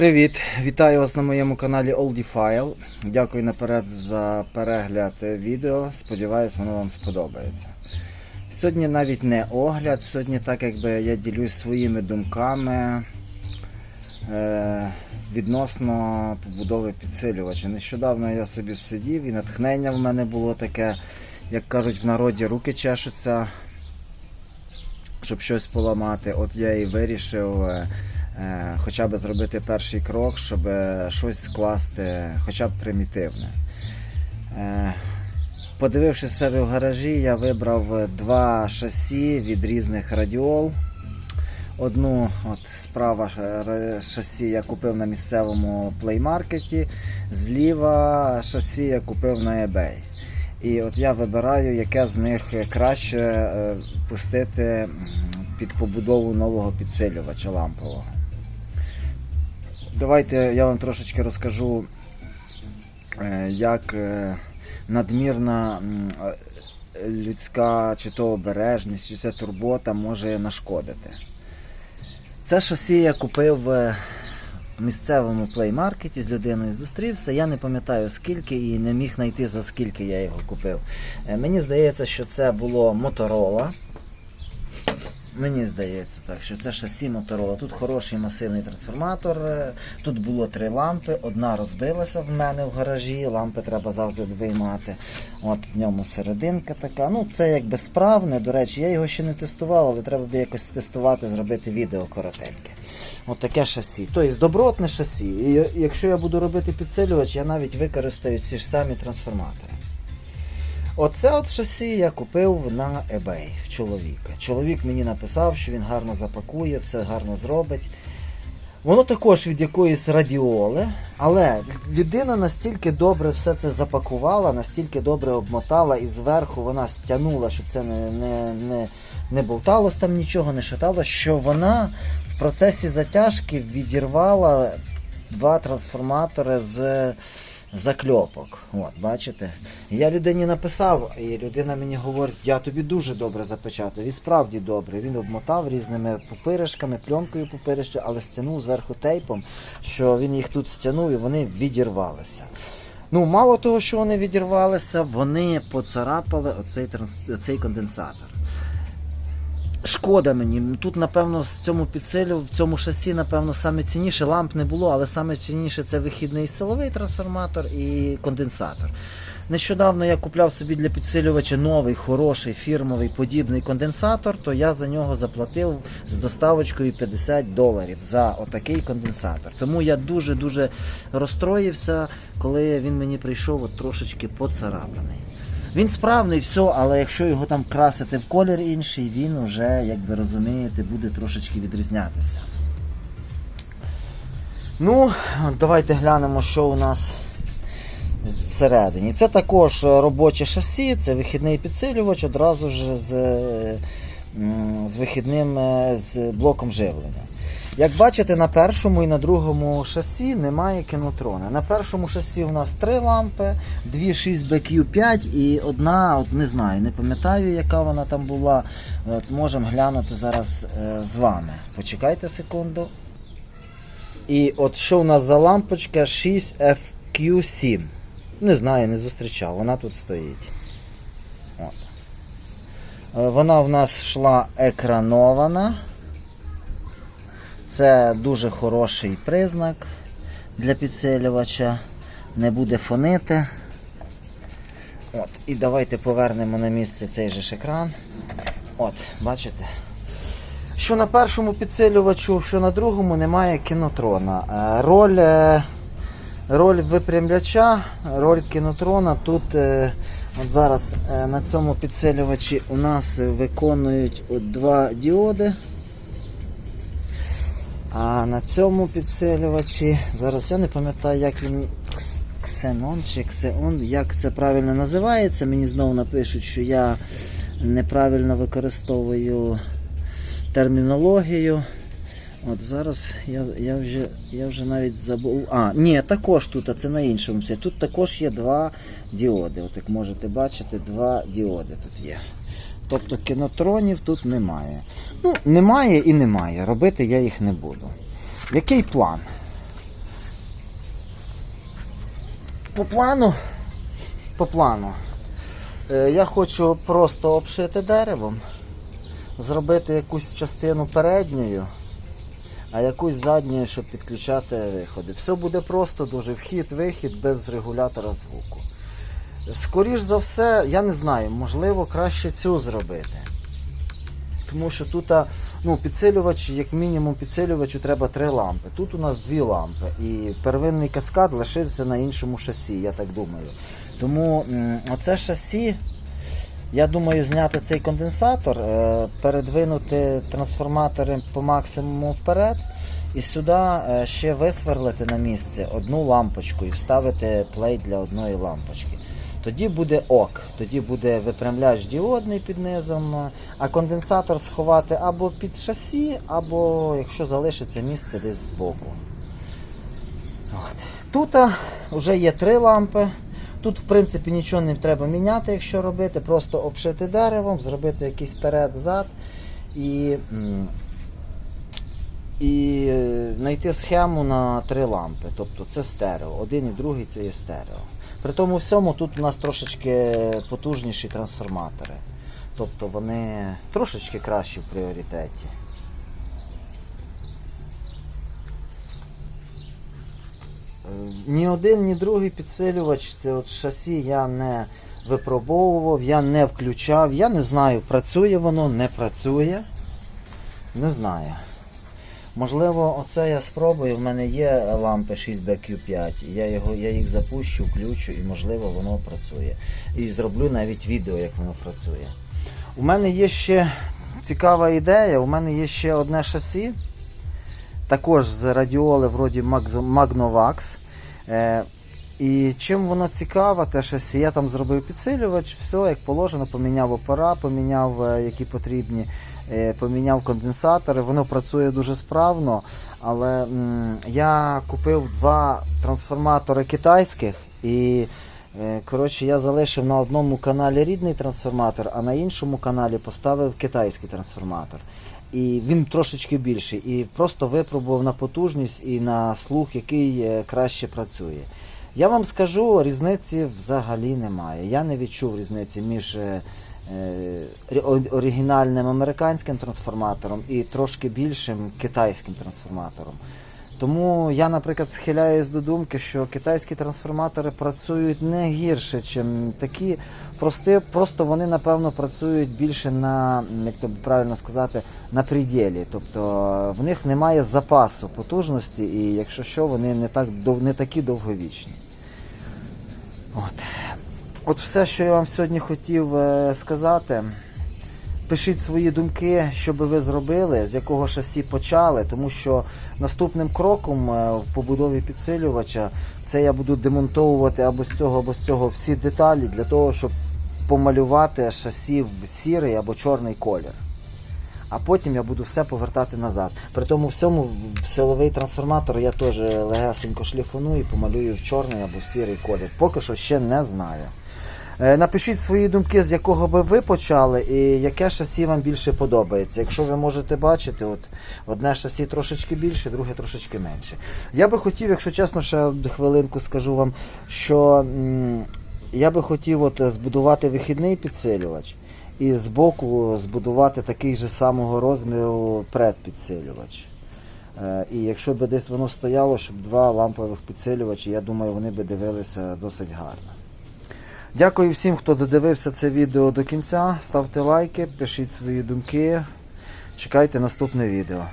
Привіт! Вітаю вас на моєму каналі Oldie Дякую наперед за перегляд відео. Сподіваюсь, воно вам сподобається. Сьогодні навіть не огляд, сьогодні так якби я ділюсь своїми думками е, відносно побудови підсилювача. Нещодавно я собі сидів і натхнення в мене було таке, як кажуть в народі, руки чешуться, щоб щось поламати. От я і вирішив. Е, хоча б зробити перший крок, щоб щось скласти, хоча б примітивне. Е, Подивившись себе в гаражі, я вибрав два шасі від різних радіол. Одну от справа е, шасі я купив на місцевому плеймаркеті, зліва шасі я купив на eBay. І от я вибираю, яке з них краще пустити під побудову нового підсилювача лампового. Давайте я вам трошечки розкажу, е, як е, надмірна е, людська чи то обережність, чи це турбота може нашкодити. Це шасі я купив в місцевому плеймаркеті з людиною зустрівся. Я не пам'ятаю скільки і не міг знайти за скільки я його купив. Мені здається, що це було Motorola. Мені здається так, що це шасі Motorola. Тут хороший масивний трансформатор. е, Тут було три лампи. Одна розбилася в мене в гаражі. Лампи треба завжди виймати. От в ньому серединка така. Ну, це якби справне. До речі, я його ще не тестував, але треба буде якось тестувати, зробити відео коротеньке. От таке шасі. Тобто добротне шасі. І якщо я буду робити підсилювач, я навіть використаю ці ж самі трансформатори. Оце от шасі я купив на eBay в чоловіка. Чоловік мені написав, що він гарно запакує, все гарно зробить. Воно також від якоїсь радіоли, але людина настільки добре все це запакувала, настільки добре обмотала і зверху вона стягнула, щоб це не, не, не, не болталось там нічого, не шатало, що вона в процесі затяжки відірвала два трансформатори з закльопок. От, бачите? Я людині написав, і людина мені говорить, я тобі дуже добре запечатав. І справді добре. Він обмотав різними пупиришками, пленкою пупирища, але стягнув зверху тейпом, що він їх тут стягнув і вони відірвалися. Ну, мало того, що вони відірвалися, вони поцарапали оцей, оцей конденсатор. Шкода мені. Тут, напевно, в цьому підсилю, в цьому шасі, напевно, саме цінніше ламп не було, але саме цінніше це вихідний силовий трансформатор і конденсатор. Нещодавно я купляв собі для підсилювача новий, хороший, фірмовий подібний конденсатор, то я за нього заплатив з доставочкою 50 доларів за отакий конденсатор. Тому я дуже-дуже розстроївся, коли він мені прийшов от трошечки поцарапаний. Він справний, все, але якщо його там красити в колір інший, він вже, як ви розумієте, буде трошечки відрізнятися. Ну, давайте глянемо, що у нас всередині. Це також робоче шасі, це вихідний підсилювач одразу ж з, з вихідним е, з блоком живлення. Як бачите, на першому і на другому шасі немає кінотрона. На першому шасі у нас три лампи, дві 6BQ5 і одна, от не знаю, не пам'ятаю, яка вона там була. От Можемо глянути зараз е, з вами. Почекайте секунду. І от що у нас за лампочка 6FQ7. Не знаю, не зустрічав, вона тут стоїть. От. Е, Вона в нас йшла екранована. Це дуже хороший признак для підсилювача. Не буде фонити. От. І давайте повернемо на місце цей же ж екран. От, бачите? Що на першому підсилювачу, що на другому немає кінотрона. Е, Роль, е, роль випрямляча, роль кінотрона тут е, от зараз на цьому підсилювачі у нас виконують от два діоди. А на цьому підсилювачі, зараз я не пам'ятаю, як він ксенон чи ксеон, як це правильно називається. Мені знову напишуть, що я неправильно використовую термінологію. От зараз я, я, вже, я вже навіть забув. А, ні, також тут, а це на іншому. Тут також є два діоди. От як можете бачити, два діоди тут є. Тобто кінотронів тут немає. Ну, немає і немає. Робити я їх не буду. Який план? По плану, по плану, е, я хочу просто обшити деревом, зробити якусь частину передньою, а якусь задньою, щоб підключати виходи. Все буде просто, дуже вхід-вихід без регулятора звуку. Скоріш за все, я не знаю, можливо, краще цю зробити. Тому що тут ну, підсилювач, як мінімум підсилювачу треба три лампи. Тут у нас дві лампи. І первинний каскад лишився на іншому шасі, я так думаю. Тому оце шасі, я думаю, зняти цей конденсатор, е, передвинути трансформатори по максимуму вперед. І сюди е, ще висверлити на місце одну лампочку і вставити плейт для одної лампочки. Тоді буде ок, тоді буде випрямляч діодний під низом, а конденсатор сховати або під шасі, або якщо залишиться місце десь збоку. Тут вже є три лампи. Тут, в принципі, нічого не треба міняти, якщо робити, просто обшити деревом, зробити якийсь перед-зад і, і знайти схему на три лампи. Тобто це стерео. Один і другий це є стерео. При тому всьому тут у нас трошечки потужніші трансформатори. Тобто вони трошечки кращі в пріоритеті. Е, Ні один, ні другий підсилювач, це от шасі я не випробовував, я не включав. Я не знаю, працює воно, не працює. Не знаю. Можливо, оце я спробую. В мене є лампи 6BQ5. Я, його, я їх запущу, включу і можливо воно працює. І зроблю навіть відео, як воно працює. У мене є ще цікава ідея, у мене є ще одне шасі. Також з радіоли вроді Magnovax. І чим воно цікаве, те шасі, я там зробив підсилювач, все як положено, поміняв опора, поміняв е, які потрібні, е, поміняв конденсатори, воно працює дуже справно. Але м, я купив два трансформатори китайських і е, коротше, я залишив на одному каналі рідний трансформатор, а на іншому каналі поставив китайський трансформатор. І він трошечки більший. І просто випробував на потужність і на слух, який краще працює. Я вам скажу, різниці взагалі немає. Я не відчув різниці між е, е, оригінальним американським трансформатором і трошки більшим китайським трансформатором. Тому я, наприклад, схиляюсь до думки, що китайські трансформатори працюють не гірше, ніж такі. Прости, просто вони, напевно, працюють більше на, як то правильно сказати, на пределі. Тобто в них немає запасу потужності, і якщо що, вони не, так, не такі довговічні. От. От все, що я вам сьогодні хотів е, сказати. Пишіть свої думки, що би ви зробили, з якого шасі почали, тому що наступним кроком е, в побудові підсилювача це я буду демонтовувати або з цього, або з цього всі деталі для того, щоб помалювати шасі в сірий або чорний колір. А потім я буду все повертати назад. При тому всьому в силовий трансформатор я теж легесенько шліфоную і помалюю в чорний або в сірий колір. Поки що ще не знаю. Е, Напишіть свої думки, з якого би ви почали, і яке шасі вам більше подобається. Якщо ви можете бачити, от одне шасі трошечки більше, друге трошечки менше. Я би хотів, якщо чесно, ще хвилинку скажу вам, що я би хотів от збудувати вихідний підсилювач і збоку збудувати такий же самого розміру предпідсилювач. Е, І якщо би десь воно стояло, щоб два лампових підсилювачі, я думаю, вони би дивилися досить гарно. Дякую всім, хто додивився це відео до кінця. Ставте лайки, пишіть свої думки. Чекайте наступне відео.